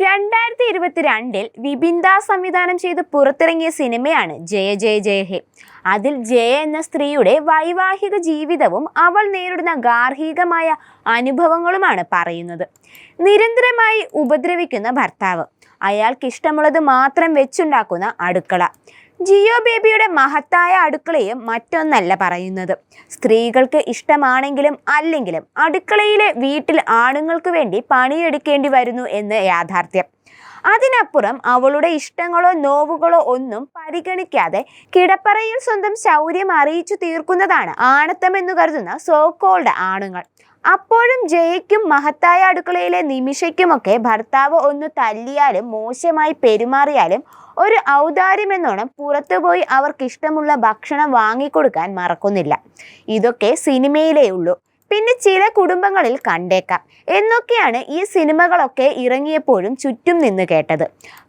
രണ്ടായിരത്തി ഇരുപത്തിരണ്ടിൽ രണ്ടിൽ വിബിന്ദ സംവിധാനം ചെയ്ത് പുറത്തിറങ്ങിയ സിനിമയാണ് ജയ ജയ ജയ ഹേ. അതിൽ ജയ എന്ന സ്ത്രീയുടെ വൈവാഹിക ജീവിതവും അവൾ നേരിടുന്ന ഗാർഹികമായ അനുഭവങ്ങളുമാണ് പറയുന്നത്. നിരന്തരമായി ഉപദ്രവിക്കുന്ന ഭർത്താവ്. അയാൾക്കിഷ്ടമുള്ളത് മാത്രം വെച്ചുണ്ടാക്കുന്ന അടുക്കള. ജിയോ ബേബിയുടെ മഹത്തായ അടുക്കളയും മറ്റൊന്നല്ല പറയുന്നത്. സ്ത്രീകൾക്ക് ഇഷ്ടമാണെങ്കിലും അല്ലെങ്കിലും അടുക്കളയിലെ വീട്ടിൽ ആണുങ്ങൾക്ക് വേണ്ടി പണിയെടുക്കേണ്ടി വരുന്നു എന്ന് യാഥാർത്ഥ്യം. അതിനപ്പുറം അവളുടെ ഇഷ്ടങ്ങളോ നോവുകളോ ഒന്നും പരിഗണിക്കാതെ കിടപ്പറയിൽ സ്വന്തം ശൗര്യം അറിയിച്ചു തീർക്കുന്നതാണ് ആണത്തമെന്ന് കരുതുന്ന സോക്കോൾഡ് ആണുങ്ങൾ. അപ്പോഴും ജയയ്ക്കും മഹത്തായ അടുക്കളയിലെ നിമിഷയ്ക്കുമൊക്കെ ഭർത്താവ് ഒന്ന് തല്ലിയാലും മോശമായി പെരുമാറിയാലും ഒരു ഔദാര്യമെന്നോണം പുറത്തുപോയി അവർക്കിഷ്ടമുള്ള ഭക്ഷണം വാങ്ങിക്കൊടുക്കാൻ മറക്കുന്നില്ല. ഇതൊക്കെ സിനിമയിലേ ഉള്ളൂ. പിന്നെ ചില കുടുംബങ്ങളിൽ കണ്ടേക്കാം. എന്നൊക്കെയാണ് ഈ സിനിമകളൊക്കെ ഇറങ്ങിയപ്പോഴും ചുറ്റും നിന്ന് കേട്ടത്.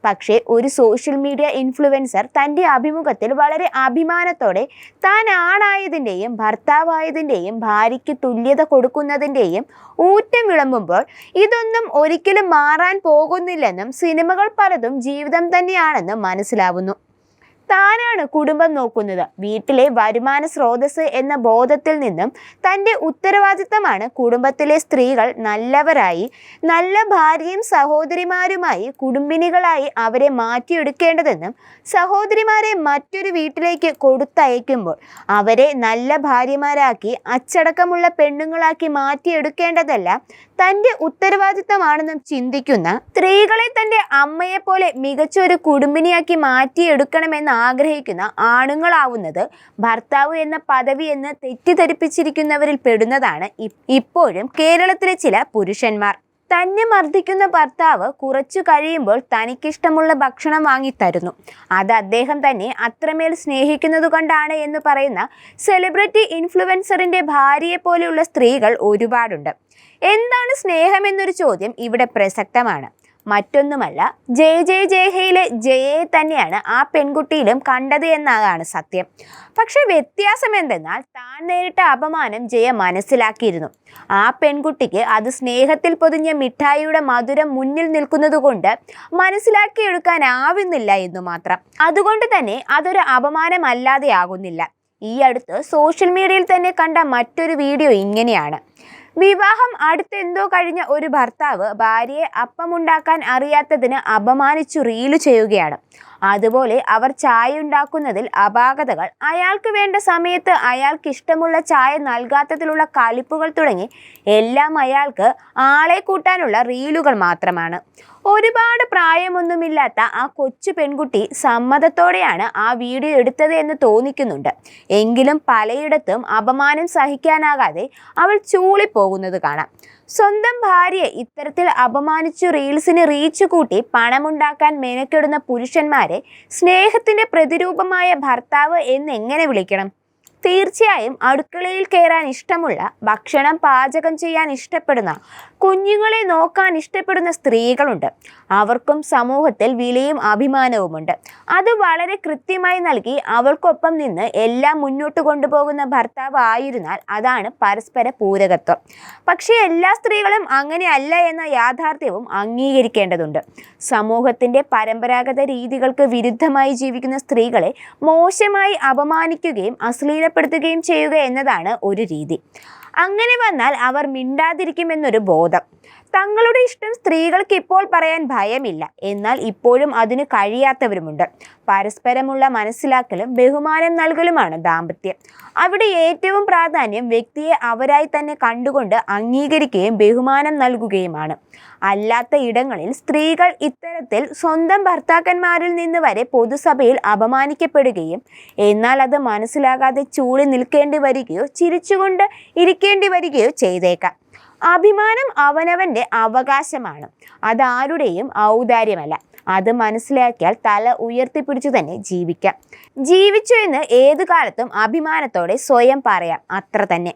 പക്ഷേ ഒരു സോഷ്യൽ മീഡിയ ഇൻഫ്ലുവൻസർ തന്റെ അഭിമുഖത്തിൽ വളരെ അഭിമാനത്തോടെ താൻ ആണായതിന്റെയും ഭർത്താവായതിന്റെയും ഭാര്യയ്ക്ക് തുല്യത കൊടുക്കുന്നതിന്റെയും ഊറ്റം വിളമ്പുമ്പോൾ ഇതൊന്നും ഒരിക്കലും മാറാൻ പോകുന്നില്ലെന്നും സിനിമകൾ പലതും ജീവിതം തന്നെയാണെന്നും മനസ്സിലാവുന്നു. താനാണ് കുടുംബം നോക്കുന്നത്. വീട്ടിലെ വരുമാന സ്രോതസ് എന്ന ബോധത്തിൽ നിന്നും തന്റെ ഉത്തരവാദിത്തമാണ് കുടുംബത്തിലെ സ്ത്രീകൾ നല്ലവരായി നല്ല ഭാര്യയും സഹോദരിമാരുമായി കുടുംബിനികളായി അവരെ മാറ്റിയെടുക്കേണ്ടതെന്നും സഹോദരിമാരെ മറ്റൊരു വീട്ടിലേക്ക് കൊടുത്തയക്കുമ്പോൾ അവരെ നല്ല ഭാര്യമാരാക്കി അച്ചടക്കമുള്ള പെണ്ണുങ്ങളാക്കി മാറ്റിയെടുക്കേണ്ടതല്ല തന്റെ ഉത്തരവാദിത്തമാണെന്നും ചിന്തിക്കുന്ന സ്ത്രീകളെ തന്റെ അമ്മയെപ്പോലെ മികച്ചൊരു കുടുംബിനിയാക്കി മാറ്റിയെടുക്കണമെന്ന് ആഗ്രഹിക്കുന്ന ആണുങ്ങളാവുന്നത് ഭർത്താവ് എന്ന പദവി എന്ന് തെറ്റിദ്ധരിപ്പിച്ചിരിക്കുന്നവരിൽ പെടുന്നതാണ് ഇപ്പോഴും കേരളത്തിലെ ചില പുരുഷന്മാർ. തന്നെ മർദ്ദിക്കുന്ന ഭർത്താവ് കുറച്ചു കഴിയുമ്പോൾ തനിക്കിഷ്ടമുള്ള ഭക്ഷണം വാങ്ങിത്തരുന്നു അത് അദ്ദേഹം തന്നെ അത്രമേൽ സ്നേഹിക്കുന്നത് കൊണ്ടാണ് എന്ന് പറയുന്ന സെലിബ്രിറ്റി ഇൻഫ്ലുവൻസറിന്റെ ഭാര്യയെ പോലെയുള്ള സ്ത്രീകൾ ഒരുപാടുണ്ട്. എന്താണ് സ്നേഹം എന്നൊരു ചോദ്യം ഇവിടെ പ്രസക്തമാണ്. മറ്റൊന്നുമല്ല. ജയ ജയ ജയഹയിലെ ജയയെ തന്നെയാണ് ആ പെൺകുട്ടിയിലും കണ്ടത് എന്നതാണ് സത്യം. പക്ഷെ വ്യത്യാസം എന്തെന്നാൽ താൻ നേരിട്ട അപമാനം ജയ മനസ്സിലാക്കിയിരുന്നു. ആ പെൺകുട്ടിക്ക് അത് സ്നേഹത്തിൽ പൊതിഞ്ഞ മിഠായിയുടെ മധുരം മുന്നിൽ നിൽക്കുന്നതുകൊണ്ട് മനസ്സിലാക്കിയെടുക്കാനാവുന്നില്ല എന്നു മാത്രം. അതുകൊണ്ട് തന്നെ അതൊരു അപമാനമല്ലാതെ ആകുന്നില്ല ഈ അടുത്ത് സോഷ്യൽ മീഡിയയിൽ തന്നെ കണ്ട മറ്റൊരു വീഡിയോ ഇങ്ങനെയാണ്. വിവാഹം അടുത്തെന്തോ കഴിഞ്ഞ ഒരു ഭർത്താവ് ഭാര്യയെ അപ്പമുണ്ടാക്കാൻ അറിയാത്തതിന് അപമാനിച്ചു റീൽ ചെയ്യുകയാണ്. അതുപോലെ അവർ ചായ ഉണ്ടാക്കുന്നതിൽ അപാകതകൾ. അയാൾക്ക് വേണ്ട സമയത്ത് അയാൾക്ക് ഇഷ്ടമുള്ള ചായ നൽകാത്തതിലുള്ള കലിപ്പുകൾ തുടങ്ങി എല്ലാം അയാൾക്ക് ആളെ കൂട്ടാനുള്ള റീലുകൾ മാത്രമാണ്. ഒരുപാട് പ്രായമൊന്നുമില്ലാത്ത ആ കൊച്ചു പെൺകുട്ടി സമ്മതത്തോടെയാണ് ആ വീഡിയോ എടുത്തത് എന്ന് തോന്നിക്കുന്നുണ്ട്. എങ്കിലും പലയിടത്തും അപമാനം സഹിക്കാനാകാതെ അവൾ ചൂളിപ്പോകുന്നത് കാണാം. സ്വന്തം ഭാര്യയെ ഇത്തരത്തിൽ അപമാനിച്ചു റീൽസിന് റീച്ച് കൂട്ടി പണമുണ്ടാക്കാൻ മെനക്കെടുന്ന പുരുഷന്മാരെ സ്നേഹത്തിന്റെ പ്രതിരൂപമായ ഭർത്താവ് എന്ന് എങ്ങനെ വിളിക്കണം? തീർച്ചയായും അടുക്കളയിൽ കയറാൻ ഇഷ്ടമുള്ള ഭക്ഷണം പാചകം ചെയ്യാൻ ഇഷ്ടപ്പെടുന്ന കുഞ്ഞുങ്ങളെ നോക്കാൻ ഇഷ്ടപ്പെടുന്ന സ്ത്രീകളുണ്ട്. അവർക്കും സമൂഹത്തിൽ വിലയും അഭിമാനവുമുണ്ട്. അത് വളരെ കൃത്യമായി നൽകി അവൾക്കൊപ്പം നിന്ന് എല്ലാം മുന്നോട്ട് കൊണ്ടുപോകുന്ന ഭർത്താവ് ആയിരുന്നാൽ അതാണ് പരസ്പര പൂരകത്വം. പക്ഷേ എല്ലാ സ്ത്രീകളും അങ്ങനെയല്ല എന്ന യാഥാർത്ഥ്യവും അംഗീകരിക്കേണ്ടതുണ്ട്. സമൂഹത്തിന്റെ പരമ്പരാഗത രീതികൾക്ക് വിരുദ്ധമായി ജീവിക്കുന്ന സ്ത്രീകളെ മോശമായി അപമാനിക്കുകയും അശ്ലീലപ്പെടുത്തുകയും ചെയ്യുക എന്നതാണ് ഒരു രീതി. അങ്ങനെ വന്നാൽ അവർ മിണ്ടാതിരിക്കുമെന്നൊരു ബോധം. തങ്ങളുടെ ഇഷ്ടം സ്ത്രീകൾക്ക് ഇപ്പോൾ പറയാൻ ഭയമില്ല. എന്നാൽ ഇപ്പോഴും അതിന് കഴിയാത്തവരുമുണ്ട്. പരസ്പരമുള്ള മനസ്സിലാക്കലും ബഹുമാനം നൽകലുമാണ് ദാമ്പത്യം. അവിടെ ഏറ്റവും പ്രാധാന്യം വ്യക്തിയെ അവരായി തന്നെ കണ്ടുകൊണ്ട് അംഗീകരിക്കുകയും ബഹുമാനം നൽകുകയുമാണ്. അല്ലാത്ത ഇടങ്ങളിൽ സ്ത്രീകൾ ഇത്തരത്തിൽ സ്വന്തം ഭർത്താക്കന്മാരിൽ നിന്ന് വരെ പൊതുസഭയിൽ അപമാനിക്കപ്പെടുകയും എന്നാൽ അത് മനസ്സിലാകാതെ ചൂളി നിൽക്കേണ്ടി വരികയോ ചിരിച്ചുകൊണ്ട് ഇരിക്കേണ്ടി വരികയോ ചെയ്തേക്കാം. അഭിമാനം അവനവന്റെ അവകാശമാണ്. അതാരുടെയും ഔദാര്യമല്ല. അത് മനസ്സിലാക്കിയാൽ തല ഉയർത്തിപ്പിടിച്ചു തന്നെ ജീവിക്കാം. ജീവിച്ചു എന്ന് ഏതു കാലത്തും അഭിമാനത്തോടെ സ്വയം പറയാം. അത്ര തന്നെ.